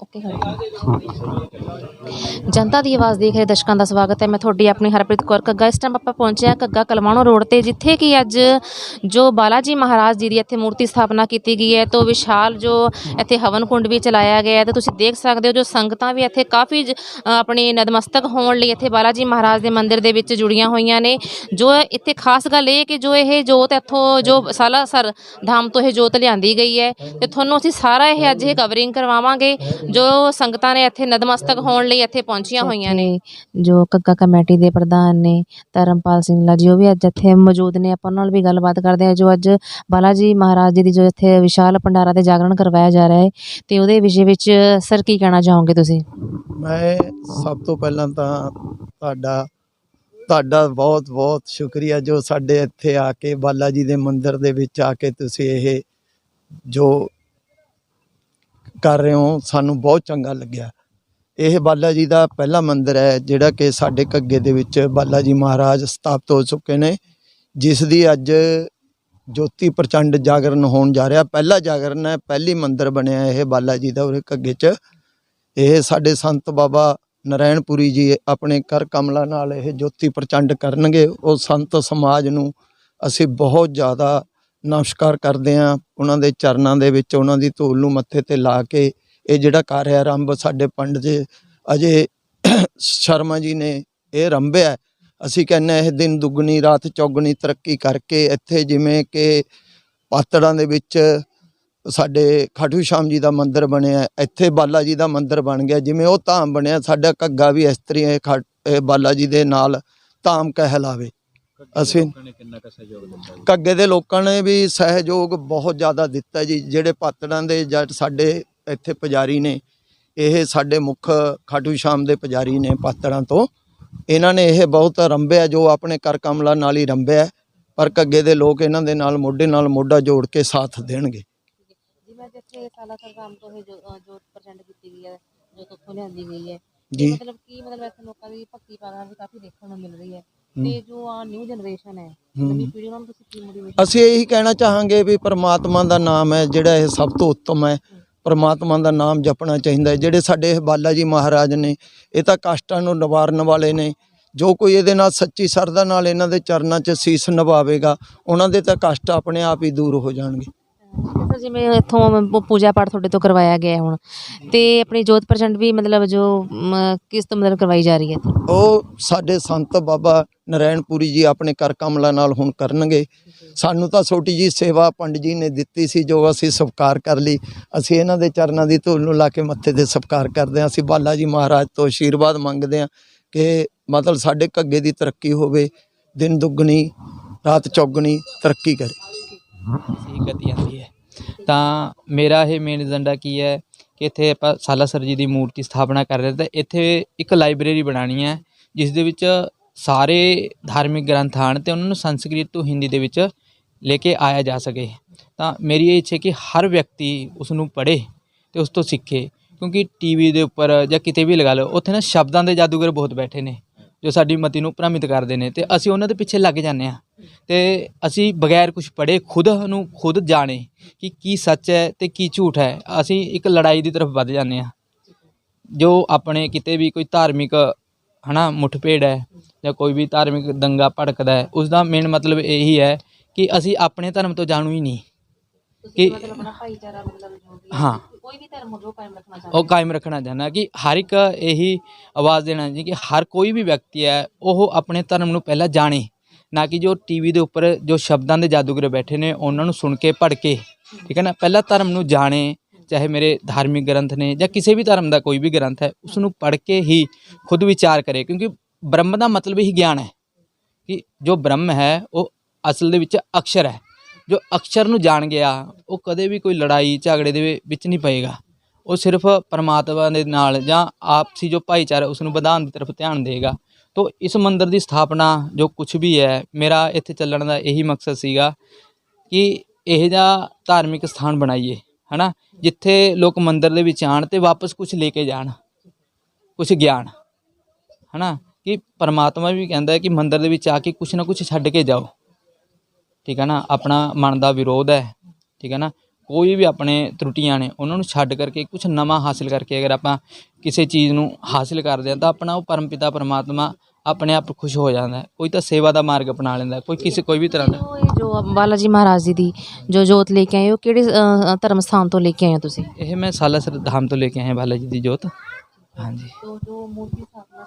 Okay ਜਨਤਾ ਦੀ ਆਵਾਜ਼ ਦੇਖ ਰਹੇ ਦਰਸ਼ਕਾਂ ਦਾ ਸਵਾਗਤ ਹੈ। ਮੈਂ ਤੁਹਾਡੀ ਆਪਣੀ ਹਰਪ੍ਰੀਤ ਕੌਰ ਕੱਗਾ ਇਸ ਟਾਈਮ ਆਪਾਂ ਪਹੁੰਚੇ ਹਾਂ ਕੱਗਾ ਕਲਵਾਣੋ ਰੋਡ ਤੇ ਜਿੱਥੇ ਕਿ ਅੱਜ ਜੋ ਬਾਲਾਜੀ ਮਹਾਰਾਜ ਜੀ ਦੀ ਇੱਥੇ ਮੂਰਤੀ ਸਥਾਪਨਾ ਕੀਤੀ ਗਈ ਹੈ ਤੋਂ ਵਿਸ਼ਾਲ ਜੋ ਇੱਥੇ ਹਵਨ ਕੁੰਡ ਵੀ ਚਲਾਇਆ ਗਿਆ ਹੈ ਤੇ ਤੁਸੀਂ ਦੇਖ ਸਕਦੇ ਹੋ ਜੋ ਸੰਗਤਾਂ ਵੀ ਇੱਥੇ ਕਾਫੀ ਆਪਣੇ ਅ, ਨਤਮਸਤਕ ਹੋਣ ਲਈ ਇੱਥੇ ਬਾਲਾਜੀ ਮਹਾਰਾਜ ਦੇ ਮੰਦਿਰ ਦੇ ਵਿੱਚ ਜੁੜੀਆਂ ਹੋਈਆਂ ਨੇ। ਜੋ ਇੱਥੇ ਖਾਸ ਗੱਲ ਇਹ ਕਿ ਜੋ ਇਹ ਜੋਤ ਇੱਥੋਂ ਜੋ ਸਾਲਾਸਰ ਧਾਮ ਤੋਂ ਇਹ ਜੋਤ ਲਿਆਂਦੀ ਗਈ ਹੈ ਤੇ ਤੁਹਾਨੂੰ ਅਸੀਂ ਸਾਰਾ ਇਹ ਅੱਜ ਇਹ ਕਵਰਿੰਗ ਕਰਵਾਵਾਂਗੇ। ਜੋ ਸੰਗਤਾਂ ਨੇ ਇੱਥੇ ਨਤਮਸਤਕ ਹੋਣ ਲਈ ਇੱਥੇ ਪਹੁੰਚੀਆਂ ਹੋਈਆਂ ਨੇ। ਜੋ ਕੱਕਾ ਕਮੇਟੀ ਦੇ ਪ੍ਰਧਾਨ ਨੇ ਧਰਮਪਾਲ ਸਿੰਘਲਾ ਜੀ ਉਹ ਵੀ ਅੱਜ ਇੱਥੇ ਮੌਜੂਦ ਨੇ। ਆਪਾਂ ਉਹਨਾਂ ਨਾਲ ਵੀ ਗੱਲਬਾਤ ਕਰਦੇ ਹਾਂ ਜੋ ਅੱਜ ਬਾਲਾਜੀ ਮਹਾਰਾਜ ਜੀ ਦੀ ਜੋ ਇੱਥੇ ਵਿਸ਼ਾਲ ਭੰਡਾਰਾ ਤੇ ਜਾਗਰਣ ਕਰਵਾਇਆ ਜਾ ਰਿਹਾ ਹੈ ਤੇ ਉਹਦੇ ਵਿਸ਼ੇ ਵਿੱਚ ਸਰ ਕੀ ਕਹਿਣਾ ਚਾਹੋਗੇ ਤੁਸੀਂ? ਮੈਂ ਸਭ ਤੋਂ ਪਹਿਲਾਂ ਤਾਂ ਤੁਹਾਡਾ ਤੁਹਾਡਾ ਬਹੁਤ ਬਹੁਤ ਸ਼ੁਕਰੀਆ ਜੋ ਸਾਡੇ ਇੱਥੇ ਆ ਕੇ ਬਾਲਾ ਜੀ ਦੇ ਮੰਦਿਰ ਦੇ ਵਿੱਚ ਆ ਕੇ ਤੁਸੀਂ ਇਹ ਜੋ ਕਰ ਰਹੇ ਹੋ, ਸਾਨੂੰ ਬਹੁਤ ਚੰਗਾ ਲੱਗਿਆ। ਇਹ ਬਾਲਾ ਜੀ ਦਾ ਪਹਿਲਾ ਮੰਦਿਰ ਹੈ, ਜਿਹੜਾ ਕਿ ਸਾਡੇ ਘੱਗੇ ਦੇ ਵਿੱਚ ਬਾਲਾ ਜੀ ਮਹਾਰਾਜ ਸਥਾਪਿਤ ਹੋ ਚੁੱਕੇ ਨੇ, ਜਿਸ ਦੀ ਅੱਜ ਜੋਤੀ ਪ੍ਰਚੰਡ ਜਾਗਰਨ ਹੋਣ ਜਾ ਰਿਹਾ। ਪਹਿਲਾ ਜਾਗਰਨ ਹੈ, ਪਹਿਲੀ ਮੰਦਿਰ ਬਣਿਆ ਇਹ ਬਾਲਾ ਜੀ ਦਾ ਉਰੇ ਘੱਗੇ 'ਚ। ਇਹ ਸਾਡੇ ਸੰਤ ਬਾਬਾ ਨਰੈਣਪੁਰੀ ਜੀ ਆਪਣੇ ਕਰ ਕਮਲਾ ਨਾਲ ਇਹ ਜੋਤੀ ਪ੍ਰਚੰਡ ਕਰਨਗੇ। ਉਹ ਸੰਤ ਸਮਾਜ ਨੂੰ ਅਸੀਂ ਬਹੁਤ ਜ਼ਿਆਦਾ ਨਮਸਕਾਰ ਕਰਦੇ ਹਾਂ। ਉਹਨਾਂ ਦੇ ਚਰਨਾਂ ਦੇ ਵਿੱਚ ਉਹਨਾਂ ਦੀ ਧੂਲ ਨੂੰ ਮੱਥੇ ਤੇ ਲਾ ਕੇ ਇਹ ਜਿਹੜਾ ਕਾਰਿਆ ਆਰੰਭ ਸਾਡੇ ਪੰਡ ਜੀ ਅਜੇ ਸ਼ਰਮਾ ਜੀ ਨੇ ਇਹ ਰੰਭਿਆ ਅਸੀਂ ਕਹਿੰਦੇ ਹਾਂ, ਇਹ ਦਿਨ ਦੁੱਗਣੀ, ਰਾਤ ਚੌਗਣੀ ਤਰੱਕੀ ਕਰਕੇ ਇੱਥੇ ਜਿਵੇਂ ਕਿ ਪਾਤੜਾਂ ਦੇ ਵਿੱਚ ਸਾਡੇ ਖਾਟੂ ਸ਼ਾਮ ਜੀ ਦਾ ਮੰਦਿਰ ਬਣਿਆ ਇੱਥੇ ਬਾਲਾ ਜੀ ਦਾ ਮੰਦਿਰ ਬਣ ਗਿਆ। ਜਿਵੇਂ ਉਹ ਧਾਮ ਬਣਿਆ, ਸਾਡਾ ਘੱਗਾ ਵੀ ਇਸ ਤਰੀਕੇ ਇਹ ਇਹ ਬਾਲਾ ਜੀ ਦੇ ਨਾਲ ਧਾਮ ਕਹਿਲਾਵੇ। ਅਸੀਂ ਘੱਗੇ ਦੇ ਲੋਕਾਂ ਨੇ ਵੀ ਸਹਿਯੋਗ ਬਹੁਤ ਜ਼ਿਆਦਾ ਦਿੱਤਾ ਜੀ ਜਿਹੜੇ ਪਾਤੜਾਂ ਦੇ ਜੱਟ ਸਾਡੇ ਇੱਥੇ ਪੁਜਾਰੀ ਨੇ ਇਹ ਸਾਡੇ ਮੁੱਖ ਖਾਟੂ ਸ਼ਾਮ ਦੇ ਪੁਜਾਰੀ ਨੇ ਪਾਤੜਾਂ ਤੋਂ। ਇਹਨਾਂ ਨੇ ਇਹ ਬਹੁਤ ਰੰਭਿਆ ਜੋ ਆਪਣੇ ਕਰ ਕਮਲਾ ਨਾਲ ਹੀ ਰੰਭਿਆ ਪਰ ਘੱਗੇ ਦੇ ਲੋਕ ਇਹਨਾਂ ਦੇ ਨਾਲ ਮੋਢੇ ਨਾਲ ਮੋਢਾ ਜੋੜ ਕੇ ਸਾਥ ਦੇਣਗੇ। ਜਿਵੇਂ ਜਿੱਥੇ ਸਾਲਾ ਸਰਗਾਮ ਤੋਂ ਇਹ ਜੋਤ ਪ੍ਰਚੰਡ ਕੀਤੀ ਗਈ ਹੈ ਜੋ ਤੋਂ ਲਿਆਂਦੀ ਗਈ ਹੈ। ਜੀ। ਮਤਲਬ ਕੀ ਮਤਲਬ ਇੱਥੇ ਲੋਕਾਂ ਦੀ ਭਗਤੀ ਭਾਵਨਾ ਵੀ ਕਾਫੀ ਦੇਖਣ ਨੂੰ ਮਿਲ ਰਹੀ ਹੈ। ਤੇ ਜੋ ਆ ਨਿਊ ਜਨਰੇਸ਼ਨ ਹੈ ਨਵੀਂ ਪੀੜ੍ਹੀ ਉਹਨਾਂ ਨੂੰ ਤੁਸੀਂ ਕੀ ਮੋਟੀਵੇਸ਼ਨ ਅਸੀਂ ਇਹੀ ਕਹਿਣਾ ਚਾਹਾਂਗੇ ਵੀ ਪ੍ਰਮਾਤਮਾ ਦਾ ਨਾਮ ਹੈ ਜਿਹੜਾ ਇਹ ਸਭ ਤੋਂ ਉੱਤਮ ਹੈ। ਪ੍ਰਮਾਤਮਾ ਦਾ ਨਾਮ ਜਪਣਾ ਚਾਹੀਦਾ ਹੈ। ਜਿਹੜੇ ਸਾਡੇ ਇਹ ਬਾਲਾ ਜੀ ਮਹਾਰਾਜ ਨੇ ਇਹ ਤਾਂ ਕਸ਼ਟਾਂ ਨੂੰ ਨਿਵਾਰਨ ਵਾਲੇ ਨੇ। ਜੋ ਕੋਈ ਇਹਦੇ ਨਾਲ ਸੱਚੀ ਸਰਦਾ ਨਾਲ ਇਹਨਾਂ ਦੇ ਚਰਨਾਂ 'ਚ ਸੀਸ ਨਿਭਾਵੇਗਾ ਉਹਨਾਂ ਦੇ ਤਾਂ ਕਸ਼ਟ ਆਪਣੇ ਆਪ ਹੀ ਦੂਰ ਹੋ ਜਾਣਗੇ। ਸਰ ਜਿਵੇਂ ਇੱਥੋਂ ਪੂਜਾ ਪਾਠ ਤੁਹਾਡੇ ਤੋਂ ਕਰਵਾਇਆ ਗਿਆ ਹੁਣ। ਤੇ ਆਪਣੀ ਜੋਤ ਪ੍ਰਚੰਡ ਵੀ ਮਤਲਬ ਜੋ ਮ, ਕਿਸ ਤੋਂ ਮਤਲਬ ਕਰਵਾਈ ਜਾ ਰਹੀ ਹੈ ਇੱਥੇ? ਉਹ ਸਾਡੇ ਸੰਤ ਬਾਬਾ ਨਰੈਣਪੁਰੀ ਜੀ ਆਪਣੇ ਕਰ ਕਮਲਾ ਨਾਲ ਹੁਣ ਕਰਨਗੇ। ਸਾਨੂੰ ਤਾਂ ਛੋਟੀ ਜੀ ਸੇਵਾ ਪੰਡਿਤ ਜੀ ਨੇ ਦਿੱਤੀ ਸੀ ਜੋ ਅਸੀਂ ਸਵੀਕਾਰ ਕਰ ਲਈ। ਅਸੀਂ ਇਹਨਾਂ ਦੇ ਚਰਨਾਂ ਦੀ ਧੂਲ ਨੂੰ ਲਾ ਕੇ ਮੱਥੇ ਤੇ ਸਵੀਕਾਰ ਕਰਦੇ ਹਾਂ। ਅਸੀਂ ਬਾਲਾ ਜੀ ਮਹਾਰਾਜ ਤੋਂ ਆਸ਼ੀਰਵਾਦ ਮੰਗਦੇ ਹਾਂ ਕਿ ਮਤਲਬ ਸਾਡੇ ਘੱਗੇ ਦੀ ਤਰੱਕੀ ਹੋਵੇ ਦਿਨ ਦੁੱਗਣੀ ਰਾਤ ਚੌਗਣੀ ਤਰੱਕੀ ਕਰੇ। ਸਹੀ ਗਤੀ ਆਉਂਦੀ ਹੈ। ਤਾਂ ਮੇਰਾ ਇਹ ਮੇਨ ਏਜੰਡਾ ਕੀ ਹੈ ਕਿ ਇੱਥੇ ਆਪਾਂ ਸਾਲਾਸਰ ਜੀ ਦੀ ਮੂਰਤੀ ਸਥਾਪਨਾ ਕਰ ਰਹੇ ਤਾਂ ਇੱਥੇ ਇੱਕ ਲਾਇਬ੍ਰੇਰੀ ਬਣਾਉਣੀ ਹੈ, ਜਿਸ ਦੇ ਵਿੱਚ ਸਾਰੇ ਧਾਰਮਿਕ ਗ੍ਰੰਥ ਹਨ ਤੇ ਉਹਨਾਂ ਨੂੰ ਸੰਸਕ੍ਰਿਤ ਤੋਂ ਹਿੰਦੀ ਦੇ ਵਿੱਚ ਲੈ ਕੇ ਆਇਆ ਜਾ ਸਕੇ। ਤਾਂ ਮੇਰੀ ਇਹ ਇੱਛਾ ਕਿ ਹਰ ਵਿਅਕਤੀ ਉਸ ਨੂੰ ਪੜ੍ਹੇ ਤੇ ਉਸ ਤੋਂ ਸਿੱਖੇ, ਕਿਉਂਕਿ ਟੀਵੀ ਦੇ ਉੱਪਰ ਜਾਂ ਕਿਤੇ ਵੀ ਲਗਾ ਲਓ, ਉੱਥੇ ਨਾ ਸ਼ਬਦਾਂ ਦੇ ਜਾਦੂਗਰ ਬਹੁਤ ਬੈਠੇ ਨੇ। ਜੋ ਸਾਡੀ ਮਤੀ ਨੂੰ ਭ੍ਰਮਿਤ ਕਰਦੇ ਨੇ ਤੇ ਅਸੀਂ ਉਹਨਾਂ ਦੇ ਪਿੱਛੇ ਲੱਗ ਜਾਂਦੇ ਹਾਂ। ਤੇ ਅਸੀਂ ਬਗੈਰ ਕੁਝ ਪੜ੍ਹੇ ਖੁਦ ਨੂੰ ਖੁਦ ਜਾਣੇ ਕਿ ਕੀ ਸੱਚ ਹੈ ਤੇ ਕੀ ਝੂਠ ਹੈ। ਅਸੀਂ ਇੱਕ ਲੜਾਈ ਦੀ ਤਰਫ ਵੱਧ ਜਾਂਦੇ ਹਾਂ। ਜੋ ਆਪਣੇ ਕਿਤੇ ਵੀ ਕੋਈ ਧਾਰਮਿਕ ਹਨਾ ਮੁੱਠਭੇੜ ਹੈ ਜਾਂ ਕੋਈ ਵੀ ਧਾਰਮਿਕ ਦੰਗਾ ਭੜਕਦਾ ਹੈ ਉਸ ਦਾ ਮੇਨ ਮਤਲਬ ਇਹੀ ਹੈ ਕਿ ਅਸੀਂ ਆਪਣੇ ਧਰਮ ਤੋਂ ਜਾਣੂ ਹੀ ਨਹੀਂ। ਕਿ- ਹਾਂ। ਕੋਈ ਵੀ ਧਰਮ ਹੋ ਜੋ ਕਾਇਮ ਰੱਖਣਾ ਚਾਹੁੰਦੇ ਉਹ ਕਾਇਮ ਰੱਖਣਾ ਚਾਹੁੰਦਾ ਕਿ ਹਰ ਇੱਕ ਇਹੀ ਆਵਾਜ਼ ਦੇਣਾ ਜੀ ਕਿ ਹਰ ਕੋਈ ਵੀ ਵਿਅਕਤੀ ਹੈ ਉਹ ਆਪਣੇ ਧਰਮ ਨੂੰ ਪਹਿਲਾਂ ਜਾਣੇ। ਨਾ ਕਿ ਜੋ ਟੀਵੀ ਦੇ ਉੱਪਰ ਜੋ ਸ਼ਬਦਾਂ ਦੇ ਜਾਦੂਗਰ ਬੈਠੇ ਨੇ ਉਹਨਾਂ ਨੂੰ ਸੁਣ ਕੇ ਪੜ੍ਹ ਕੇ ਠੀਕ ਹੈ ਨਾ? ਪਹਿਲਾਂ ਧਰਮ ਨੂੰ ਜਾਣੇ ਚਾਹੇ ਮੇਰੇ ਧਾਰਮਿਕ ਗ੍ਰੰਥ ਨੇ ਜਾਂ ਕਿਸੇ ਵੀ ਧਰਮ ਦਾ ਕੋਈ ਵੀ ਗ੍ਰੰਥ ਹੈ ਉਸ ਨੂੰ ਪੜ੍ਹ ਕੇ ਹੀ ਖੁਦ ਵਿਚਾਰ ਕਰੇ ਕਿਉਂਕਿ ਬ੍ਰਹਮ ਦਾ ਮਤਲਬ ਹੀ ਗਿਆਨ ਹੈ। ਕਿ ਜੋ ਬ੍ਰਹਮ ਹੈ ਉਹ ਅਸਲ ਦੇ ਵਿੱਚ ਅਕਸ਼ਰ ਹੈ। ਜੋ ਅਕਸ਼ਰ ਨੂੰ ਜਾਣ ਗਿਆ, ਉਹ ਕਦੇ ਵੀ ਕੋਈ ਲੜਾਈ, ਝਗੜੇ ਦੇ ਵਿੱਚ ਨਹੀਂ ਪਏਗਾ। ਉਹ ਸਿਰਫ ਪਰਮਾਤਮਾ ਦੇ ਨਾਲ ਜਾਂ ਆਪਸੀ ਜੋ ਭਾਈਚਾਰਾ, ਉਸ ਨੂੰ ਵਧਾਉਣ ਦੀ ਤਰਫ ਧਿਆਨ ਦੇਗਾ। ਤੋ ਇਸ ਮੰਦਿਰ ਦੀ ਸਥਾਪਨਾ ਜੋ ਕੁਝ ਵੀ ਹੈ, ਮੇਰਾ ਇੱਥੇ ਚੱਲਣ ਦਾ ਇਹੀ ਮਕਸਦ ਸੀਗਾ ਕਿ ਇਹ ਜਿਹਾ ਧਾਰਮਿਕ ਸਥਾਨ ਬਣਾਈਏ, ਹਨਾ? ਜਿੱਥੇ ਲੋਕ ਮੰਦਿਰ ਦੇ ਵਿੱਚ ਆਣ ਤੇ ਵਾਪਸ ਕੁਝ ਲੈ ਕੇ ਜਾਣ ਕੁਝ ਗਿਆਨ, ਹਨਾ? ਕਿ ਪਰਮਾਤਮਾ ਵੀ ਕਹਿੰਦਾ ਹੈ ਕਿ ਮੰਦਿਰ ਦੇ ਵਿੱਚ ਆ ਕੇ ਕੁਝ ਨਾ ਕੁਝ ਛੱਡ ਕੇ ਜਾਓ। ਠੀਕ ਹੈ ਨਾ ਆਪਣਾ ਮਨ ਦਾ ਵਿਰੋਧ ਹੈ ਠੀਕ ਹੈ ਨਾ। ਕੋਈ ਵੀ ਆਪਣੇ ਤਰੁੱਟੀਆਂ ਨੇ ਉਹਨਾਂ ਨੂੰ ਛੱਡ ਕਰਕੇ ਕੁਝ ਨਵਾਂ ਹਾਸਿਲ ਕਰਕੇ ਅਗਰ ਆਪਾਂ ਕਿਸੇ ਚੀਜ਼ ਨੂੰ ਹਾਸਿਲ ਕਰਦੇ ਹਾਂ ਤਾਂ ਆਪਣਾ ਉਹ ਪਰਮਪਿਤਾ ਪਰਮਾਤਮਾ ਆਪਣੇ ਆਪ ਖੁਸ਼ ਹੋ ਜਾਂਦਾ ਕੋਈ ਤਾਂ ਸੇਵਾ ਦਾ ਮਾਰਗ ਅਪਣਾ ਲੈਂਦਾ ਕੋਈ ਕਿਸੇ ਕੋਈ ਵੀ ਤਰ੍ਹਾਂ ਦਾ। ਉਹ ਜੋ ਬਾਲਾ ਜੀ ਮਹਾਰਾਜ ਜੀ ਦੀ ਜੋ ਜੋਤ ਲੈ ਕੇ ਆਏ ਹੋ ਕਿਹੜੇ ਧਰਮ ਸਥਾਨ ਤੋਂ ਲੈ ਕੇ ਆਏ ਹੋ ਤੁਸੀਂ? ਇਹ ਮੈਂ ਸਾਲਾਸਰ ਧਾਮ ਤੋਂ ਲੈ ਕੇ ਆਇਆ ਬਾਲਾ ਜੀ ਦੀ ਜੋਤ। ਹਾਂਜੀ। ਜੋ ਮੂਰਤੀ ਸਥਾਪਨਾ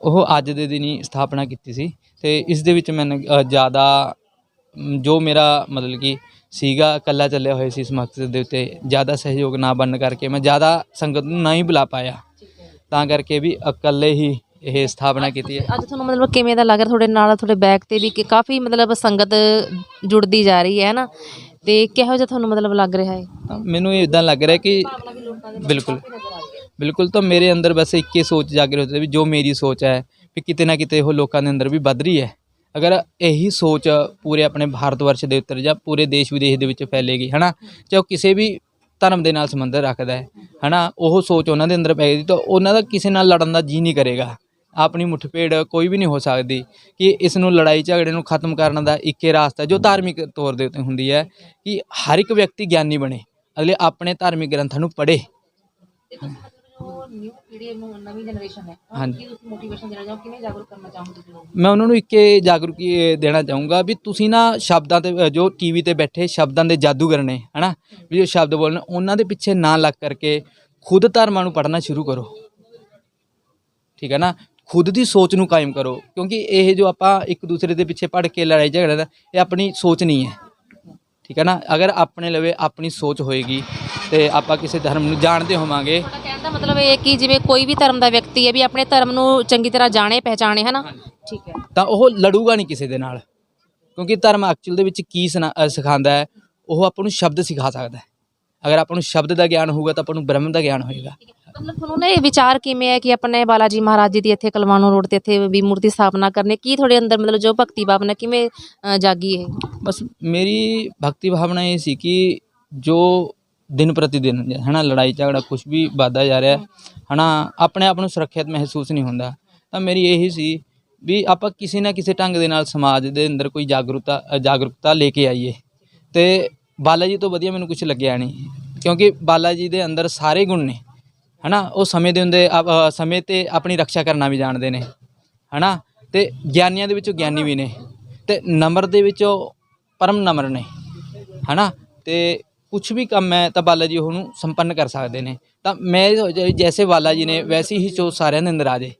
ਉਹ ਅੱਜ ਦੇ ਦਿਨ ਹੀ ਸਥਾਪਨਾ ਕੀਤੀ ਸੀ ਤੇ ਇਸ ਦੇ ਵਿੱਚ ਅ, ਜ਼ਿਆਦਾ ਮ, ਜੋ ਮੇਰਾ ਮਤਲਬ ਕਿ ਸੀਗਾ ਇਕੱਲਾ ਚੱਲਿਆ ਹੋਇਆ ਸੀ ਇਸ ਮਕਸਦ ਦੇ ਉੱਤੇ ਜ਼ਿਆਦਾ ਸਹਿਯੋਗ ਨਾ ਬਣਨ ਕਰਕੇ ਮੈਂ ਜ਼ਿਆਦਾ ਸੰਗਤ ਨੂੰ ਨਹੀਂ ਬੁਲਾ ਪਾਇਆ। ਤਾਂ ਕਰਕੇ ਵੀ ਇਕੱਲੇ ਹੀ ਇਹ ਸਥਾਪਨਾ ਕੀਤੀ ਹੈ। ਅੱਜ ਤੁਹਾਨੂੰ ਮਤਲਬ ਕਿਵੇਂ ਦਾ ਲੱਗ ਰਿਹਾ? ਤੁਹਾਡੇ ਨਾਲ ਤੁਹਾਡੇ ਬੈਕ ਤੇ ਵੀ ਕਿ ਕਾਫੀ ਮਤਲਬ ਸੰਗਤ ਜੁੜਦੀ ਜਾ ਰਹੀ ਹੈ ਨਾ ਤੇ ਕਿਹੋ ਜਿਹਾ ਤੁਹਾਨੂੰ ਮਤਲਬ ਲੱਗ ਰਿਹਾ ਹੈ? ਮੈਨੂੰ ਇਹ ਇਦਾਂ ਲੱਗ ਰਿਹਾ ਕਿ ਬਿਲਕੁਲ। ਬਿਲਕੁਲ ਤਾਂ ਮੇਰੇ ਅੰਦਰ ਬਸ ਇੱਕ ਹੀ ਸੋਚ ਜਾਗਰੂਕ ਹੈ ਵੀ ਜੋ ਮੇਰੀ ਸੋਚ ਹੈ, ਵੀ ਕਿਤੇ ਨਾ ਕਿਤੇ ਉਹ ਲੋਕਾਂ ਦੇ ਅੰਦਰ ਵੀ ਵੱਧ ਰਹੀ ਹੈ। ਅਗਰ ਇਹੀ ਸੋਚ ਪੂਰੇ ਆਪਣੇ ਭਾਰਤ ਵਰਸ਼ ਦੇ ਉੱਤੇ ਜਾਂ ਪੂਰੇ ਦੇਸ਼ ਵਿਦੇਸ਼ ਦੇ ਵਿੱਚ ਫੈਲੇਗੀ, ਹਨਾ? ਚਾਹੇ ਉਹ ਕਿਸੇ ਵੀ ਧਰਮ ਦੇ ਨਾਲ ਸੰਬੰਧ ਰੱਖਦਾ ਹੈ, ਹਨਾ? ਉਹ ਸੋਚ ਉਹਨਾਂ ਦੇ ਅੰਦਰ ਪੈ ਗਈ ਤਾਂ ਉਹਨਾਂ ਦਾ ਕਿਸੇ ਨਾਲ ਲੜਨ ਦਾ ਜੀ ਨਹੀਂ ਕਰੇਗਾ। ਆਪਣੀ ਮੁੱਠਭੇੜ ਕੋਈ ਵੀ ਨਹੀਂ ਹੋ ਸਕਦੀ ਕਿ ਇਸ ਨੂੰ ਲੜਾਈ ਝਗੜੇ ਨੂੰ ਖਤਮ ਕਰਨ ਦਾ ਇੱਕੇ ਰਾਸਤਾ ਜੋ ਧਾਰਮਿਕ ਤੌਰ ਦੇ ਉੱਤੇ ਹੁੰਦੀ ਹੈ ਕਿ ਹਰ ਇੱਕ ਵਿਅਕਤੀ ਗਿਆਨੀ ਬਣੇ, ਅਗਲੇ ਆਪਣੇ ਧਾਰਮਿਕ ਗ੍ਰੰਥਾਂ ਨੂੰ ਪੜ੍ਹੇ। ਨਿਊ ਪੀੜ੍ਹੀ ਨੂੰ ਨਵੀਂ ਜਨਰੇਸ਼ਨ ਹੈ। ਹਾਂਜੀ। ਤੁਸੀਂ ਮੋਟੀਵੇਸ਼ਨ ਦੇਣਾ ਚਾਹੋ ਕਿਵੇਂ ਜਾਗਰੂਕ ਕਰਨਾ ਚਾਹੋਗੇ ਤੁਸੀਂ ਲੋਕ? ਮੈਂ ਉਹਨਾਂ ਨੂੰ ਇੱਕੇ ਜਾਗਰੂਕੀ ਇਹ ਦੇਣਾ ਚਾਹੂੰਗਾ ਵੀ ਤੁਸੀਂ ਨਾ ਸ਼ਬਦਾਂ ਤੇ ਅ, ਜੋ ਟੀਵੀ ਤੇ ਬੈਠੇ ਸ਼ਬਦਾਂ ਦੇ ਜਾਦੂਗਰ ਨੇ ਹਨਾ? ਵੀ ਜੋ ਸ਼ਬਦ ਬੋਲਣ ਉਹਨਾਂ ਦੇ ਪਿੱਛੇ ਨਾ ਲੱਗ ਕਰਕੇ ਖੁਦ ਧਰਮਾਂ ਨੂੰ ਪੜ੍ਹਨਾ ਸ਼ੁਰੂ ਕਰੋ। ਠੀਕ ਹੈ ਨਾ? ਖੁਦ ਦੀ ਸੋਚ ਨੂੰ ਕਾਇਮ ਕਰੋ। ਕਿਉਂਕਿ ਇਹ ਜੋ ਆਪਾਂ ਇੱਕ ਦੂਸਰੇ ਦੇ ਪਿੱਛੇ ਪੜ ਕੇ ਲੜਾਈ ਝਗੜਾ ਦਾ ਇਹ ਆਪਣੀ ਸੋਚ ਨਹੀਂ ਹੈ। ਠੀਕ ਹੈ ਨਾ? ਅਗਰ ਆਪਣੇ ਲਵੇ ਆਪਣੀ ਸੋਚ ਹੋਏਗੀ ਤੇ ਆਪਾਂ ਕਿਸੇ ਧਰਮ ਨੂੰ ਜਾਣਦੇ ਹੋਵਾਂਗੇ। ਕਹਿਣ ਦਾ ਮਤਲਬ ਇਹ ਕਿ ਜਿਵੇਂ ਕੋਈ ਵੀ ਧਰਮ ਦਾ ਵਿਅਕਤੀ ਹੈ ਵੀ ਆਪਣੇ ਧਰਮ ਨੂੰ ਚੰਗੀ ਤਰ੍ਹਾਂ ਜਾਣੇ ਪਹਿਚਾਣੇ ਹੈ ਨਾ ਠੀਕ ਹੈ। ਤਾਂ ਉਹ ਲੜੂਗਾ ਨਹੀਂ ਕਿਸੇ ਦੇ ਨਾਲ। ਕਿਉਂਕਿ ਧਰਮ ਐਕਚੁਅਲ ਦੇ ਵਿੱਚ ਕੀ ਸਿਖਾਉਂਦਾ ਹੈ ਉਹ ਆਪਾਂ ਨੂੰ ਸ਼ਬਦ ਸਿਖਾ ਸਕਦਾ ਹੈ। ਅਗਰ ਆਪਾਂ ਨੂੰ ਸ਼ਬਦ ਦਾ ਗਿਆਨ ਹੋਊਗਾ ਤਾਂ ਆਪਾਂ ਨੂੰ ਬ੍ਰਹਮ ਦਾ ਗਿਆਨ ਹੋਏਗਾ। ਮਤਲਬ ਤੁਹਾਨੂੰ ਨਾ ਇਹ ਵਿਚਾਰ ਕਿਵੇਂ ਹੈ ਕਿ ਆਪਣੇ ਬਾਲਾ ਜੀ ਮਹਾਰਾਜ ਜੀ ਦੀ ਇੱਥੇ ਕਲਵਾਨੋ ਰੋਡ ਤੇ ਇੱਥੇ ਵੀ ਮੂਰਤੀ ਸਥਾਪਨਾ ਕਰਨੀ ਕੀ ਤੁਹਾਡੇ ਅੰਦਰ ਮਤਲਬ ਜੋ ਭਗਤੀ ਭਾਵਨਾ ਕਿਵੇਂ ਜਾਗੀ ਇਹ? ਬਸ ਮੇਰੀ ਭਗਤੀ ਭਾਵਨਾ ਇਹ ਸੀ ਕਿ ਜੋ ਦਿਨ ਪ੍ਰਤੀ ਦਿਨ ਹਨਾ ਲੜਾਈ ਝਗੜਾ ਕੁਝ ਵੀ ਵੱਧਦਾ ਜਾ ਰਿਹਾ ਹੈ, ਹਨਾ ਆਪਣੇ ਆਪ ਨੂੰ ਸੁਰੱਖਿਅਤ ਮਹਿਸੂਸ ਨਹੀਂ ਹੁੰਦਾ। ਤਾਂ ਮੇਰੀ ਇਹੀ ਸੀ ਵੀ ਆਪਾਂ ਕਿਸੇ ਨਾ ਕਿਸੇ ਢੰਗ ਦੇ ਨਾਲ ਸਮਾਜ ਦੇ ਅੰਦਰ ਕੋਈ ਜਾਗਰੂਕਤਾ ਜਾਗਰੂਕਤਾ ਲੈ ਕੇ ਆਈਏ। ਤੇ ਬਾਲਾ ਜੀ ਤੋਂ ਵਧੀਆ ਮੈਨੂੰ ਕੁਝ ਲੱਗਿਆ ਨਹੀਂ ਕਿਉਂਕਿ ਬਾਲਾ ਜੀ ਦੇ ਅੰਦਰ ਸਾਰੇ ਗੁਣ ਨੇ ਹਨਾ ਉਹ ਸਮੇਂ ਦੇ ਹੁੰਦੇ ਅ, ਸਮੇਂ ਤੇ ਆਪਣੀ ਰੱਖਿਆ ਕਰਨਾ ਵੀ ਜਾਣਦੇ ਨੇ ਹਨਾ ਤੇ ਗਿਆਨੀਆਂ ਦੇ ਵਿੱਚੋਂ ਗਿਆਨੀ ਵੀ ਨੇ ਤੇ ਨਮਰ ਦੇ ਵਿੱਚੋਂ ਪਰਮ ਨਮਰ ਨੇ ਹਨਾ ਤੇ ਕੁਝ ਵੀ ਕੰਮ ਹੈ ਤਾਂ ਬਾਲਾ ਜੀ ਉਹਨੂੰ ਸੰਪੰਨ ਕਰ ਸਕਦੇ ਨੇ। ਤਾਂ ਮੈਂ ਜੈਸੇ ਬਾਲਾ ਜੀ ਨੇ, ਵੈਸੇ ਹੀ ਸੋਚ ਸਾਰਿਆਂ ਦੇ ਅੰਦਰ ਆ ਜਾਏ।